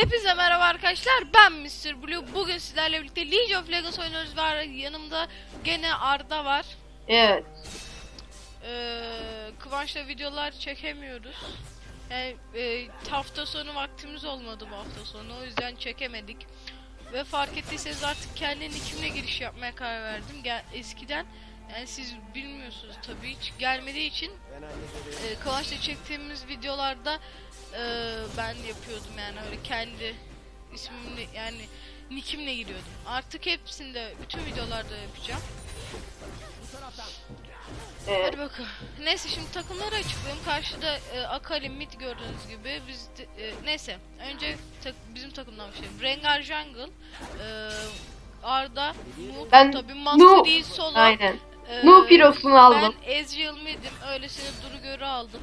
Hepinize merhaba arkadaşlar. Ben Mr. Blue. Bugün sizlerle birlikte League of Legends oynuyoruz. Var yanımda gene Arda var. Evet. Ee, Kıvanç'la videolar çekemiyoruz. Yani e, hafta sonu vaktimiz olmadı bu hafta sonu. O yüzden çekemedik. Ve fark ettiyseniz artık kendi nickimle giriş yapmaya karar verdim. Gel, eskiden yani siz bilmiyorsunuz tabii hiç gelmediği için e, Kıvanç'la çektiğimiz videolarda e, ben yapıyordum yani öyle kendi ismimle yani nickimle giriyordum. Artık hepsinde bütün videolarda yapacağım. Evet. Hadi bakalım. Neyse şimdi takımları açıklayayım. Karşıda e, Akali mid gördüğünüz gibi. Biz de- e, neyse önce tak- bizim takımdan başlayalım. Rengar jungle, e, Arda, Noob, Ben tabii Noob- Master Yi solo. Aynen. e, Noob Hero'sunu aldım. Ben Ezreal mid'im. Öylesine Duru Görü aldım.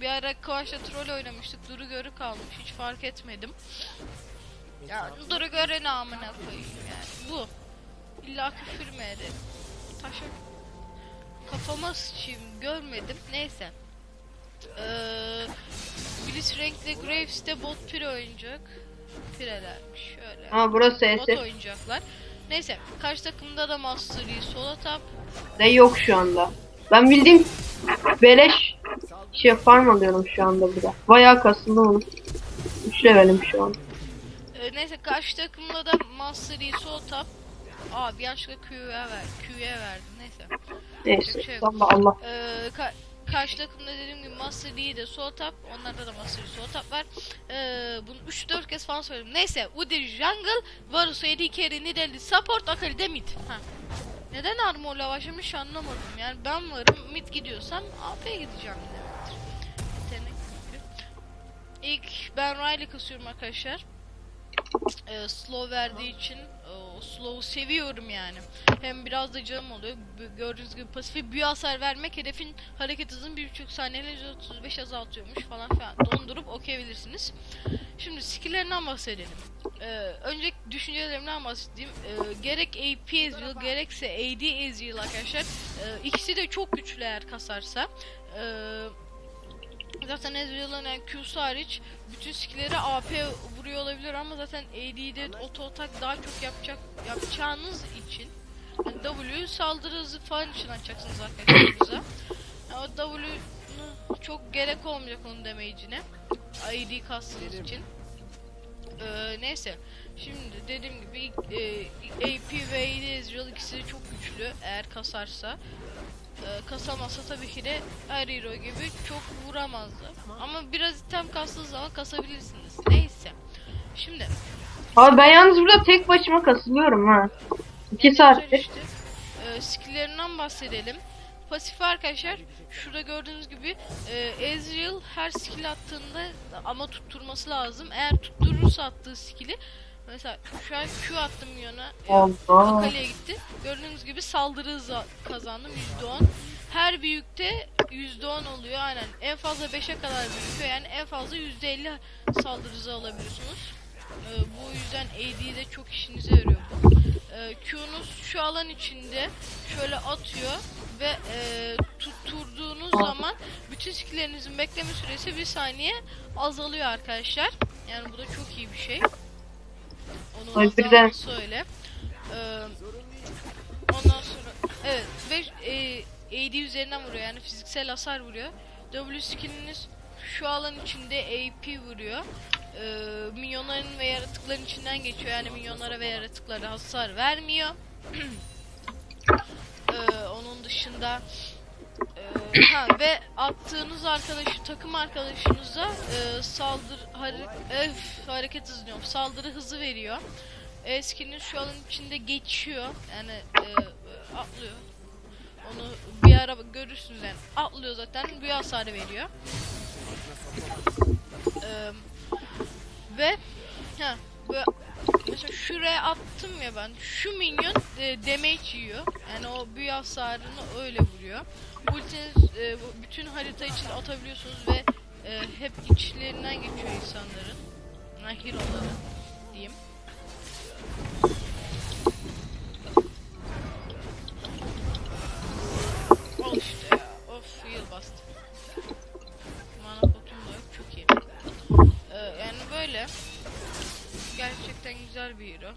Bir ara Kıvanç'la troll oynamıştık. Duru Görü kalmış. Hiç fark etmedim. Ya Duru Görü ne amına koyayım yani. Bu. İlla küfür mü ederim? Taşa kafama sıçayım görmedim. Neyse. Ee, Blitzrank'le Graves de bot pire oynayacak. Pirelermiş şöyle. Ama burası Bot SS. oynayacaklar. Neyse karşı takımda da Master Yi sola tap. de yok şu anda. Ben bildiğim beleş şey farm alıyorum şu anda burada. Bayağı kasıldı onu. 3 levelim şu an. Ee, neyse karşı takımda da Master Yi sol tap. Aa bir yanlışlıkla Q'ya ver, Q'ya verdim neyse. Neyse. Şey yok. Allah. Ee, ka- karşı takımda dediğim gibi Master Yi de sol tap. Onlarda da Master Yi sol tap var. Ee, bunu 3-4 kez falan söyledim. Neyse Udyr jungle, Varus AD carry, Nidalee support, Akali de mid. Ha. Neden armorla başlamış anlamadım. Yani ben varım mid gidiyorsam AP gideceğim demektir. İlk ben Riley kasıyorum arkadaşlar. Ee, slow verdiği için e, o slow'u seviyorum yani. Hem biraz da canım oluyor. Gördüğünüz gibi pasife büyü hasar vermek hedefin hareket hızını 1.5 saniyeyle %35 azaltıyormuş falan filan. Dondurup okuyabilirsiniz. Şimdi skill'lerinden bahsedelim. Ee, önce düşüncelerimden bahsedeyim. Ee, gerek AP Ezreal gerekse AD Ezreal arkadaşlar. Ee, ikisi de çok güçlü eğer kasarsa. Ee, Zaten Ezreal'ın yani Q'su hariç bütün skill'leri AP vuruyor olabilir ama zaten AD'de auto atak daha çok yapacak yapacağınız için yani W saldırı hızı falan için açacaksınız arkadaşlarınıza. Yani o W'nu çok gerek olmayacak onun damage'ine. AD kastınız için. Ee, neyse. Şimdi dediğim gibi e, AP ve AD Ezreal ikisi de çok güçlü eğer kasarsa. Ee, kasamazsa tabii ki de her hero gibi çok vuramazdı. Ama biraz item kastığı zaman kasabilirsiniz. Neyse. Şimdi. Abi ben yalnız burada tek başıma kasılıyorum ha. 2 ne saattir. işte. Ee, skill'lerinden bahsedelim. Pasif arkadaşlar şurada gördüğünüz gibi e, Ezreal her skill attığında ama tutturması lazım. Eğer tutturursa attığı skill'i mesela şu an Q attım yana Allah. Gitti. Gördüğünüz gibi saldırı hızı kazandım %10. Her büyükte %10 oluyor aynen. En fazla 5'e kadar büyüyor. Yani en fazla %50 saldırı hızı alabiliyorsunuz. Ee, bu yüzden AD'de çok işinize yarıyor bu. Ee, Q'nuz şu alan içinde şöyle atıyor ve e, tutturduğunuz zaman bütün skilllerinizin bekleme süresi bir saniye azalıyor arkadaşlar. Yani bu da çok iyi bir şey. Onun Ay, bir de- azalması öyle. Ee, ondan sonra evet ve e, AD üzerinden vuruyor yani fiziksel hasar vuruyor. W skilliniz şu alan içinde AP vuruyor. Ee, minyonların ve yaratıkların içinden geçiyor yani minyonlara ve yaratıklara hasar vermiyor. Ee, onun dışında e, ha, ve attığınız arkadaşı takım arkadaşınıza e, saldır hare, öf, hareket hızı diyorum saldırı hızı veriyor. Eskinin şu alanın içinde geçiyor yani e, e, atlıyor. Onu bir ara görürsünüz yani atlıyor zaten büyü hasarı veriyor. Ee, ve ha böyle mesela şuraya attım ya ben. Şu minyon e, damage yiyor. Yani o büyü hasarını öyle vuruyor. Ultiniz e, bütün harita için atabiliyorsunuz ve e, hep içlerinden geçiyor insanların. Yani hero'ların diyeyim. Al işte ya. Of heal bastı güzel bir hero.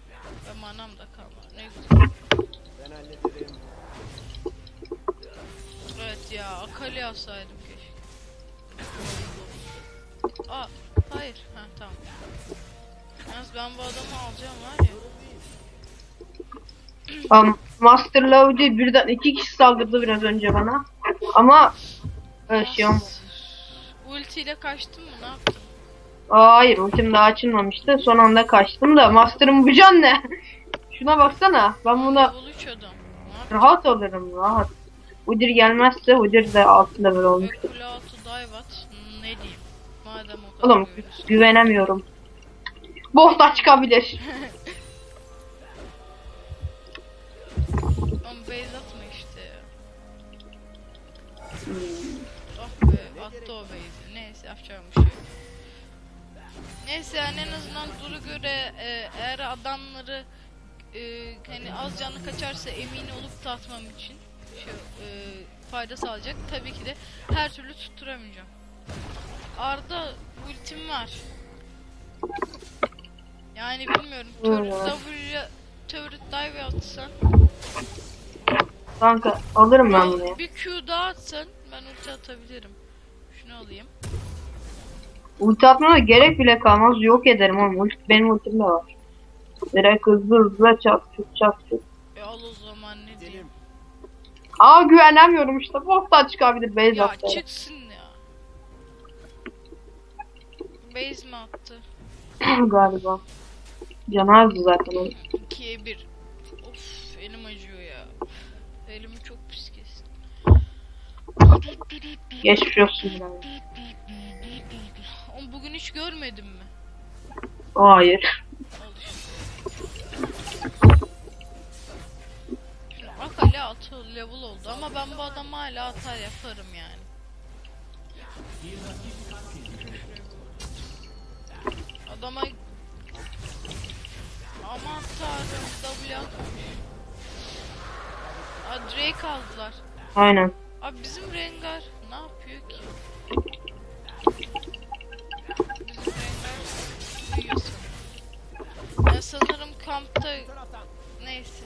Ve manam da kalmadı. Ne güzel. Ben hallederim. Evet ya Akali alsaydım keşke. Aa hayır. Ha tamam. Yalnız ben bu adamı alacağım var ya. Um, Master Love'ci birden iki kişi saldırdı biraz önce bana. Ama e, şey olmadı. Ultiyle kaçtın mı ne yaptın? Hayır ultim daha açılmamıştı. Son anda kaçtım da Master'ın bu can ne? Şuna baksana. Ben buna Level 3 adam. Ne yaptın? rahat alırım rahat. Udyr gelmezse Udyr de altı level Ve olmuştur. Ne diyeyim? Madem o kadar Oğlum güveniyorsun. güvenemiyorum. Boh da çıkabilir. Oğlum base atma işte. Ah be attı o base'i. Neyse yapacağım bir şey. yok. Neyse yani en azından duru göre e, eğer adamları e, hani az canlı kaçarsa emin olup da atmam için şey, e, fayda sağlayacak. Tabii ki de her türlü tutturamayacağım. Arda ultim var. Yani bilmiyorum. W'ye turret dive atsan Kanka alırım ben bunu bir Q daha atsan ben ulti atabilirim. Şunu alayım. Ulti atmama gerek bile kalmaz. Yok ederim oğlum. Ulti, benim ultim de var. Direkt hızlı hızlı çat çut çat çut. E al o zaman ne diyeyim. Aa güvenemiyorum işte. Boh da çıkabilir. Base Ya attı. çıksın ya. Base mi attı? Galiba. Canı azdı zaten. onun. 2'ye 1. Of elim acıyor ya. Elimi çok pis kestim. Geçmiş olsun. yani. Bugün hiç görmedin mi? Hayır. Akali atı level oldu ama ben bu adama hala atar yaparım yani. Adama Aman tanrım W. Aa, Drake aldılar. Aynen. Abi bizim Rengar ne yapıyor ki? Ya sanırım kampta neyse.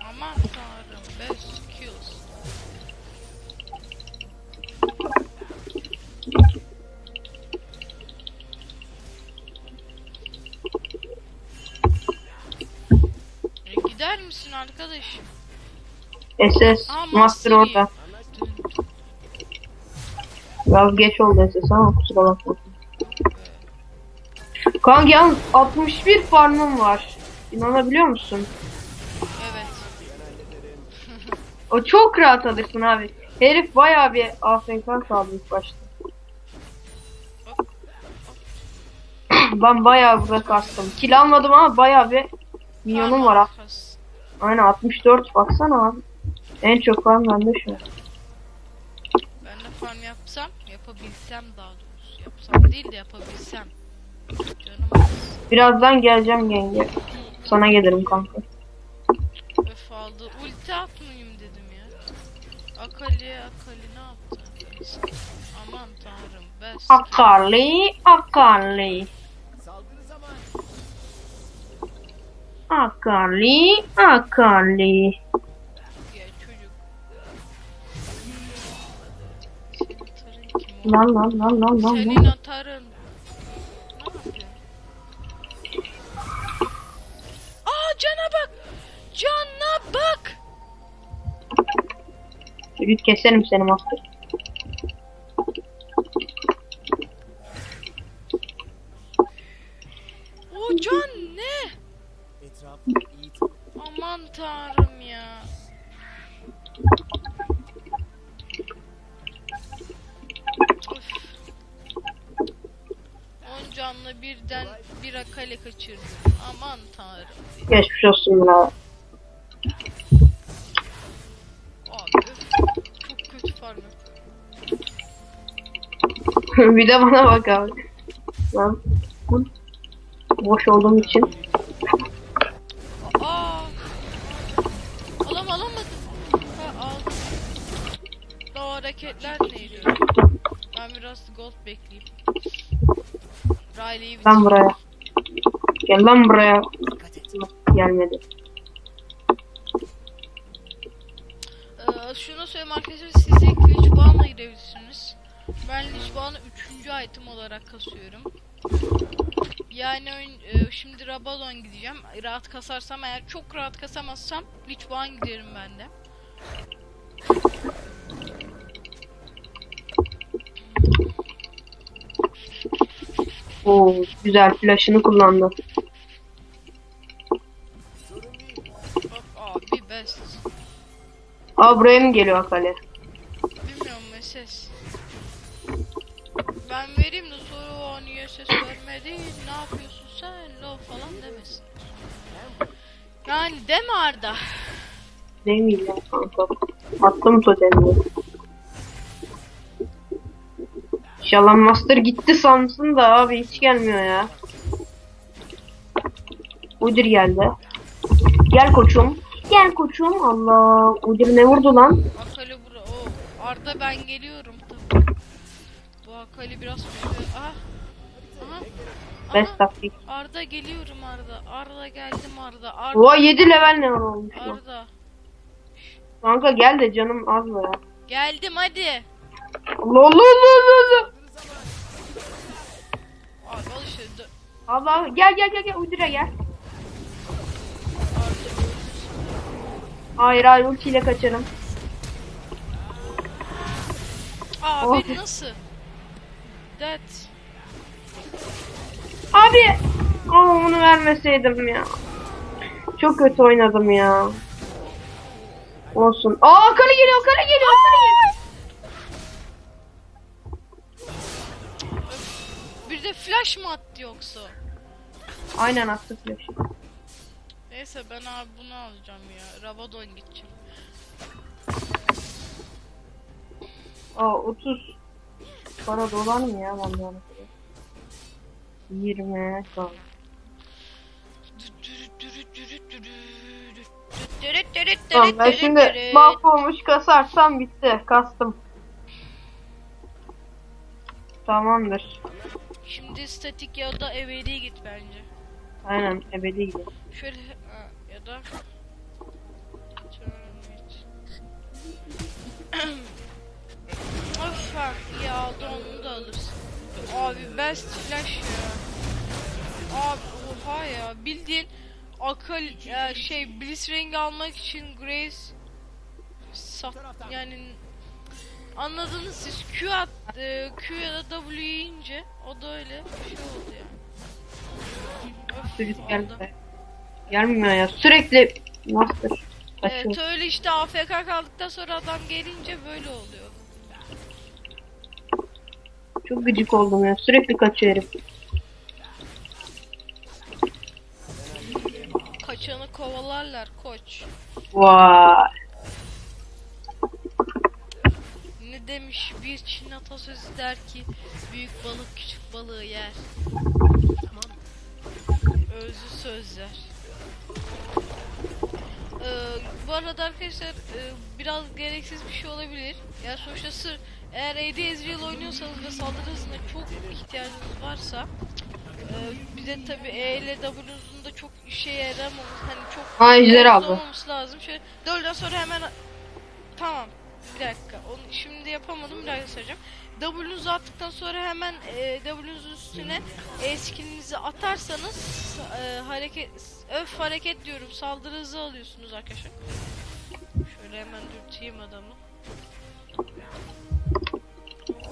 Aman tanrım 5 kills. E, gider misin arkadaş? SS Aa, Master orada. Biraz geç oldu SS ama kusura bakma. Kanka yalnız 61 farmım var. İnanabiliyor musun? Evet. O çok rahat alırsın abi. Herif bayağı bir AFK kaldı ilk başta. ben bayağı burada kastım. Kill almadım ama bayağı bir milyonum var. Aynen 64 baksana abi. En çok farm bende şu an. Ben de farm yapsam, yapabilsem daha doğrusu. Yapsam değil de yapabilsem. Canım az. Birazdan geleceğim yenge. Sana gelirim kanka. Öf aldı. Ulti atmayayım dedim ya. Akali, Akali ne yaptı? Neyse. Aman tanrım. Best. Akali, Akali. Akali, Akali. Lan lan lan lan lan. Senin lan. yapıyor? Aa cana bak. Cana bak. Çocuk keserim seni master. Geçmiş olsun buna. Abi öf. Çok kötü farm yapıyor. bir de bana bak abi. Ben boş olduğum için. Aa. Alam alamadım. Ha aldım. Daha hareketler neydi? Ben biraz gold bekleyeyim. Riley'i Lan buraya. Gel lan buraya. Gelmedi. Ee, şunu söyleyeyim arkadaşlar siz ilk Lich Bağım'la girebilirsiniz. Ben Lich Bağım'ı 3. item olarak kasıyorum. Yani e, şimdi Rabadon gideceğim. Rahat kasarsam eğer çok rahat kasamazsam Lich Bağım giderim ben de. Oo güzel flash'ını kullandı. Best. Aa buraya mı geliyor Akali? Bilmiyorum ses. Ben vereyim de sonra o niye ses vermedi ne yapıyorsun sen lo falan demesin. Yani deme Arda. Ne miyim ya kanka? Attım totemi. İnşallah Master gitti sansın da abi hiç gelmiyor ya. Udyr geldi. Gel koçum. Gel koçum. Allah. Udyr ne vurdu lan? Akali bura. O Arda ben geliyorum tabii. Bu Akali biraz kötü. Aha. Aha. Best Aha. taktik. Arda geliyorum Arda. Arda geldim Arda. Arda. Oha 7 level ne olmuş lan. Arda. Kanka gel de canım az mı ya? Geldim hadi. Allah Allah Allah Allah. Abi al işte. Allah gel gel gel gel Udyr'e gel. Hayır hayır ultiyle kaçarım. Abi Oh. nasıl? That. Abi. Aa onu vermeseydim ya. Çok kötü oynadım ya. Olsun. Aa Akali geliyor Akali geliyor Akali geliyor. Bir de flash mı attı yoksa? Aynen attı flash'ı. Neyse ben abi bunu alacağım ya. Rabadon gideceğim. Aa 30 para dolar mı ya onu 20 dolar. Tamam ben şimdi mahvolmuş kasarsam bitti. Kastım. Tamamdır. Şimdi statik ya da ebedi git bence. Aynen ebedi gidiyor. Şöyle ya da of iyi aldı onu da alırsın. Abi best flash ya. Abi oha ya bildiğin akıl ya şey Blitzring almak için Grace sat yani anladınız siz Q at e, Q ya da W yiyince o da öyle bir şey oldu ya. Çocuk geldi. Gelmiyor ya. Sürekli master. Evet Kaçıyor. öyle işte AFK kaldıktan sonra adam gelince böyle oluyor. Çok gıcık oldum ya. Sürekli kaçıyor herif. Kaçanı kovalarlar koç. Vay. Ne demiş bir Çin atasözü der ki büyük balık küçük balığı yer. Tamam. Özlü sözler. Ee, bu arada arkadaşlar e, biraz gereksiz bir şey olabilir. Yani sonuçta sır eğer AD Ezreal oynuyorsanız ve saldırı hızına çok ihtiyacınız varsa e, bir de tabi E ile W'nuzun da çok işe yaramamız hani çok fazla aldı. olmaması lazım. Şöyle W'den sonra hemen tamam bir dakika onu şimdi yapamadım bir dakika söyleyeceğim. W'nuzu attıktan sonra hemen e, W'nuzun üstüne E skillinizi atarsanız e, hareket öf hareket diyorum saldırı hızı alıyorsunuz arkadaşlar. Şöyle hemen dürteyim adamı.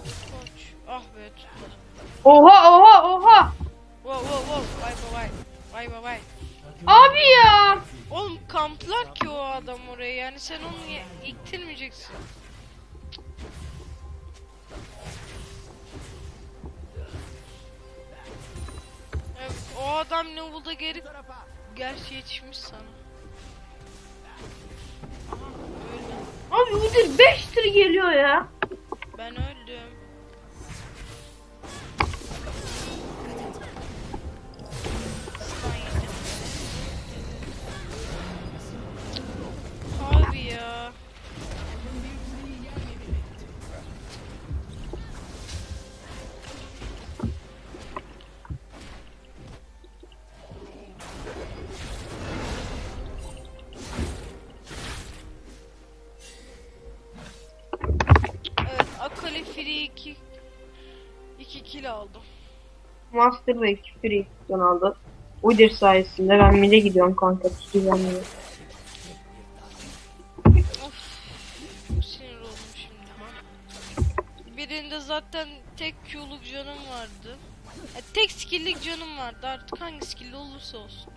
Koç. Ah be tutmadım. Oha oha oha. Wow wow wow. Vay vay vay. Vay vay vay. Abi ya. Oğlum kamplar ki o adam oraya yani sen onu ye- iktirmeyeceksin. Evet, o adam Novel'da geri Bu tarafa. gerçi yetişmiş sana. Aha öldüm. Abi Udyr 5 tır geliyor ya. Ben öldüm. Master ve 2 free aldı. Udyr sayesinde ben mide gidiyorum kanka. Of. Sinir oldum şimdi. Birinde zaten tek Q'luk canım vardı. E, tek skill'lik canım vardı artık hangi skill'li olursa olsun.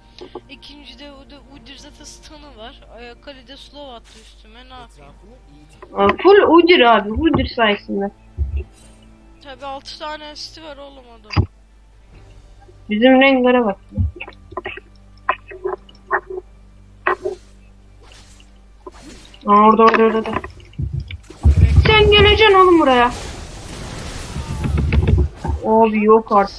İkincide o da Udyr zaten stun'ı var. Ayakali'de slow attı üstüme ne yapayım. Full Udyr abi. Udyr sayesinde. Tabi 6 tane asisti var oğlum adam. Bizim renklere bak. Orada orada orada. Sen geleceksin oğlum buraya. Abi yok artık.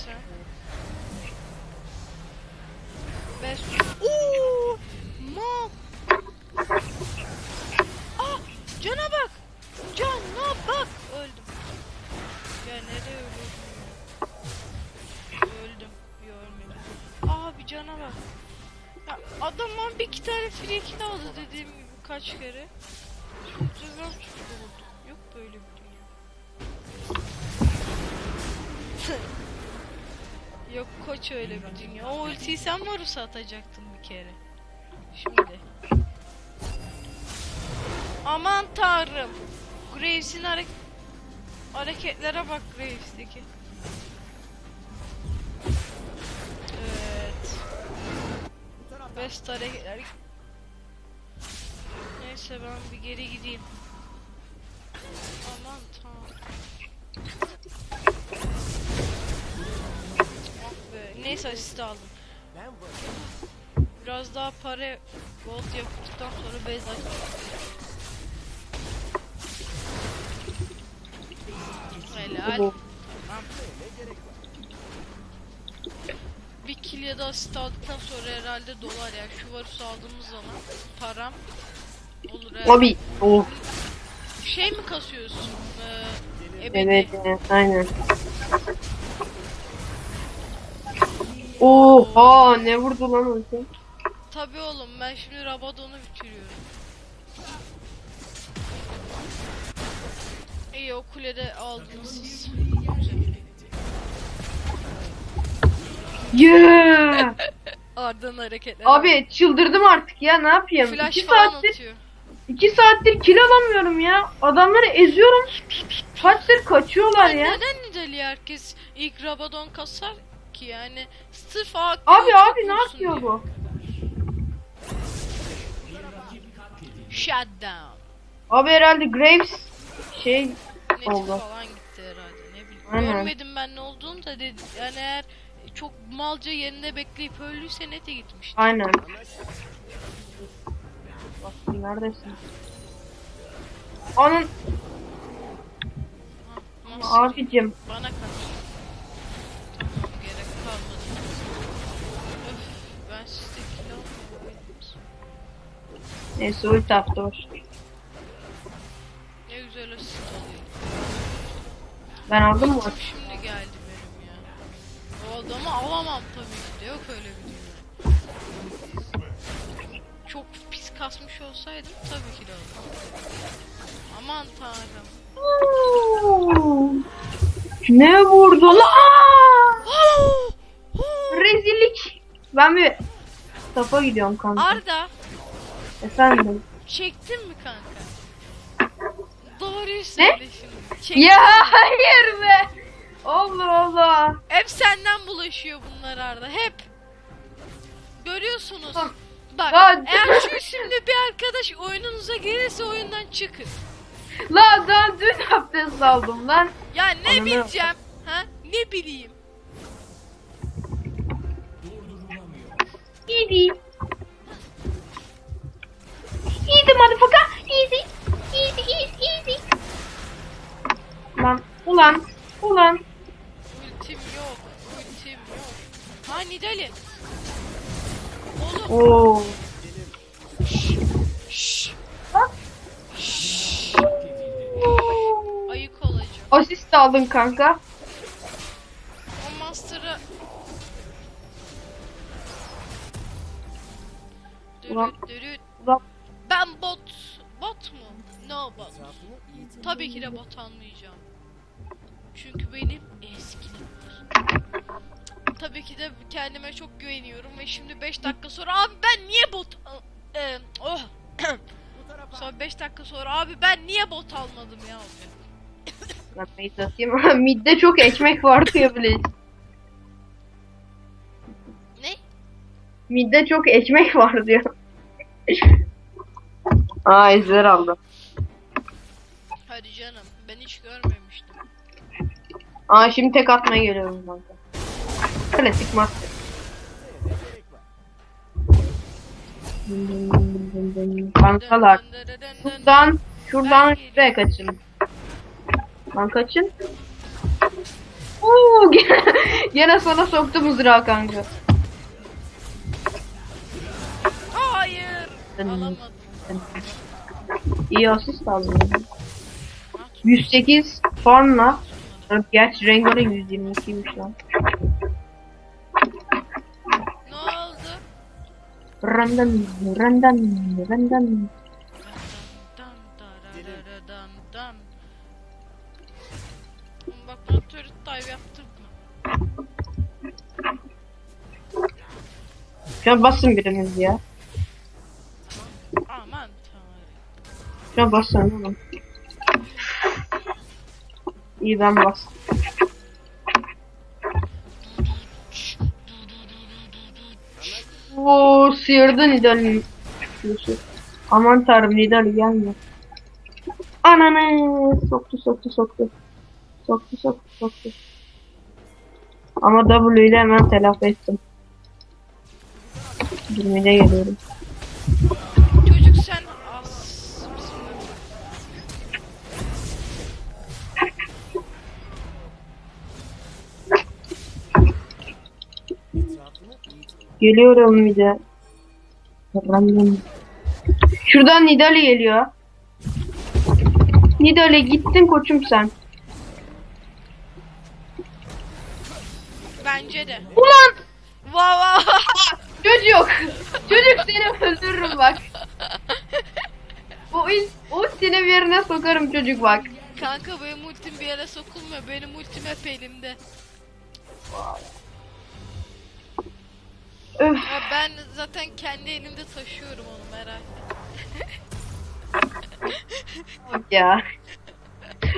Ya adamdan bir iki tane free kill aldı dediğim gibi kaç kere. Güzel çocuk oldu. Yok böyle bir dünya. Yok koç öyle bir dünya. O ultiyi sen Varus'a atacaktın bir kere. Şimdi. Aman tanrım. Graves'in harek hareketlere bak Graves'teki. Best hareketler. Neyse ben bir geri gideyim. Aman tanrım. Ah be. Neyse asist aldım. Biraz daha para gold yaptıktan sonra base açacağım. Helal. Bu. Tamam. Bir kill ya da asist aldıktan sonra herhalde dolar ya. Şu varus aldığımız zaman param olur herhalde. Abi. Of. Şey mi kasıyorsun? Ee, ebedi. Evet, evet aynen. Oha ne vurdu lan ulti? Tabii oğlum ben şimdi Rabadon'u bitiriyorum. İyi o kulede aldınız siz. Yeah! Arda'nın hareketleri. Abi çıldırdım artık ya ne yapayım? Flash 2 falan saattir atıyor. 2 saattir kill alamıyorum ya. Adamları eziyorum. Kaçtır kaçıyorlar ya. Neden Nidali herkes ilk Rabadon kasar ki yani sırf AK Abi abi ne yapıyor bu? Shut down. Abi herhalde Graves şey Neti Oldu. falan gitti herhalde ne bileyim. Aynen. Görmedim ben ne olduğunu da dedi. Yani eğer çok malca yerinde bekleyip öldüyse nete gitmişti. aynen. Bak neredesin? Onun abicim Bana kaç. Tamam gerek kalmadı. Öf ben sizde kill almıyorum. neyse ulti attı hoş. Ne güzel asist alıyor. Ben aldım mı? Şimdi geldi. O adamı alamam tabii ki de yok öyle bir dünya. Çok pis kasmış olsaydım tabii ki de alırdım. Aman tanrım. Ne vurdu la? Rezillik. Ben bir Safa gidiyorum kanka. Arda Efendim. çektin mi kanka? Doğruyu söyle şimdi. Çektin Ya mi? hayır be. Allah Allah. Hep senden bulaşıyor bunlar Arda hep. Görüyorsunuz. Bak eğer şu şimdi bir arkadaş oyununuza gelirse oyundan çıkın. La daha dün abdest aldım lan. Ya ne Ananı- bileceğim? Ha? Ne bileyim? Easy. Easy motherfucker. Easy. Easy easy easy. Lan ulan ulan. Ha Nidali. Oğlum. Oo. Ayık olacağım. Asist aldın kanka. O master'ı... Ulan. Dürüt dürüt. Ulan. Ben bot... Bot mu? No bot. Tabii ki de bot almayacağım. Çünkü benim Tabii ki de kendime çok güveniyorum ve şimdi 5 dakika sonra abi ben niye bot Ee, oh sonra 5 dakika sonra abi ben niye bot almadım ya Ben mid atayım. Midde çok ekmek var diyor bile. Ne? Midde çok ekmek var diyor. Aa izler aldı. Hadi canım ben hiç görmemiştim. Aa şimdi tek atmaya geliyorum kanka. Dın dın dın. Şuradan şuradan şuraya kaçın. Lan kaçın. Oo, gene, gene sana soktu mızrağı kanka. Hayır. Alamadım. İyi asist aldım. 108 farmla. Gerçi Rengar'ın 122'ymiş lan. Random, random, random. Bak bana turret dive yaptırma. Şu an basın birimiz ya. Aman tanrım. Şu an basın oğlum. İyi ben bastım. Sıyırdı Nidal'in. Yusuf. Aman tanrım Nidal gelme. Ananı soktu soktu soktu. Soktu soktu soktu. Ama W ile hemen telafi ettim. 20'de geliyorum. Çocuk sen tut. Geliyorum bir de. Şuradan Nidali geliyor. Nidali gittin koçum sen. Bence de. Ulan! Vav vav. Çocuk! Çocuk seni öldürürüm bak. O il, o seni bir yerine sokarım çocuk bak. Kanka benim ultim bir yere sokulmuyor. Benim ultim hep elimde. Öf Ya ben zaten kendi elimde taşıyorum onu merak etme. ya.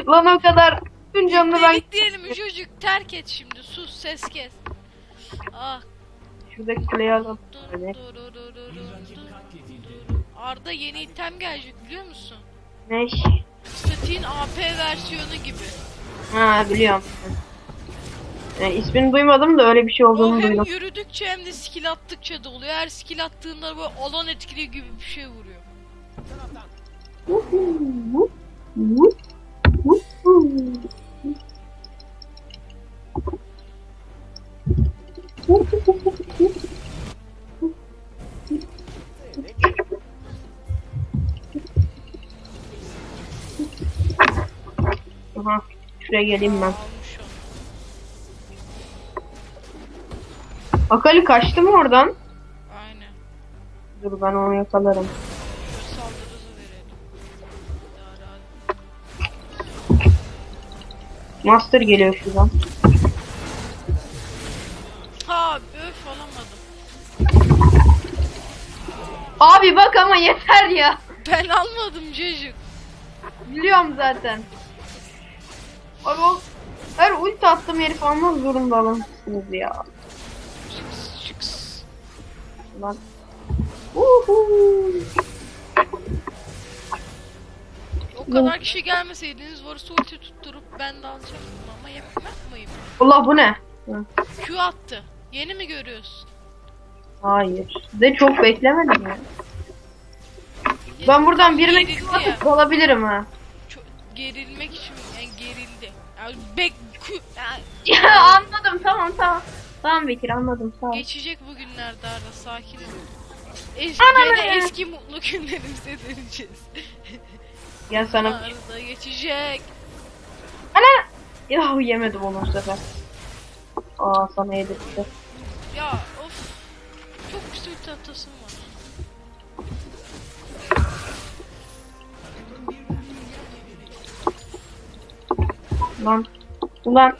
Lan o kadar bütün canını ben... Dedik diyelim çocuk terk et şimdi sus ses kes. Ah Şuradaki kuleyi alalım. dur dur dur dur dur dur. Arda yeni item gelecek biliyor musun? Ne? Statiğin AP versiyonu gibi. Ha biliyorum. Yani ismini duymadım da öyle bir şey O olduğunu hem duydum. yürüdükçe hem de skill attıkça doluyor. Her skill attığında böyle alan etkiliyor gibi bir şey vuruyor. Aha, şuraya geleyim ben. Akali kaçtı mı oradan? Aynen. Dur ben onu yakalarım. Şöyle verelim. Master geliyor şuradan. Ha öf alamadım. Abi bak ama yeter ya. Ben almadım çocuk. Biliyorum zaten. Abi o her ulti attım herif almak zorunda alamazsınız ya. Lan. Uhu. O kadar kişi gelmeseydiniz varsa ulti tutturup ben de alacaktım ama yap yapmayayım. Allah bu ne? Hı. Q attı. Yeni mi görüyorsun? Hayır. De çok beklemedim ya. Ben buradan birine Gerildi Q ya. atıp alabilirim ha. Çok gerilmek için yani gerildi. Yani bek Q yani Ya anladım tamam tamam. Tamam Bekir anladım sağ ol. geçecek bugünlerde Arda sakin ol. Eski, Anam gene ya. eski mutlu günlerimize döneceğiz. Gel sana. Arda geçecek. Ana! Ya yemedim onu bu sefer. Aa sana yedirtti. Ya of. Çok güzel ulti atasım var. Lan. Ulan.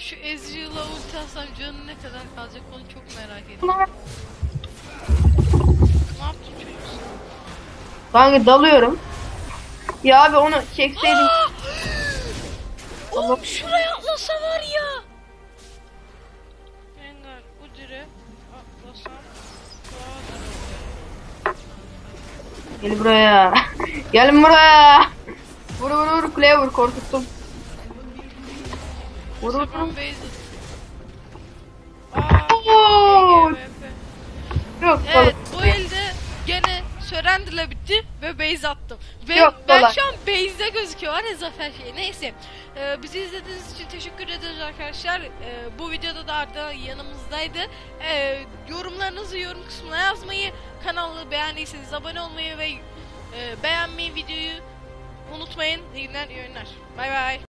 Şu Ezreal'a ulti atsam canı ne kadar kalacak onu çok merak ediyorum. Ne yaptın çocuk? Kanka dalıyorum. Ya abi onu çekseydim. Oğlum şuraya atlasa var ya. Rengar Udyre atlasam daha da Gel buraya. Gelin buraya. Vur vur vur kuleye vur korkuttum. Vur vur Seven vur. Beyzit. Aa, Oo. GGVP. Yok Evet bu elde gene Surrender'la bitti ve base attım. Ve Yok, ben kolay. şu an base'de gözüküyor var ya zafer şeyi. Neyse. Ee, bizi izlediğiniz için teşekkür ederiz arkadaşlar. Ee, bu videoda da Arda yanımızdaydı. Ee, yorumlarınızı yorum kısmına yazmayı, kanalı beğendiyseniz abone olmayı ve e, beğenmeyi videoyu unutmayın. İyi günler, iyi oyunlar. Bay bay.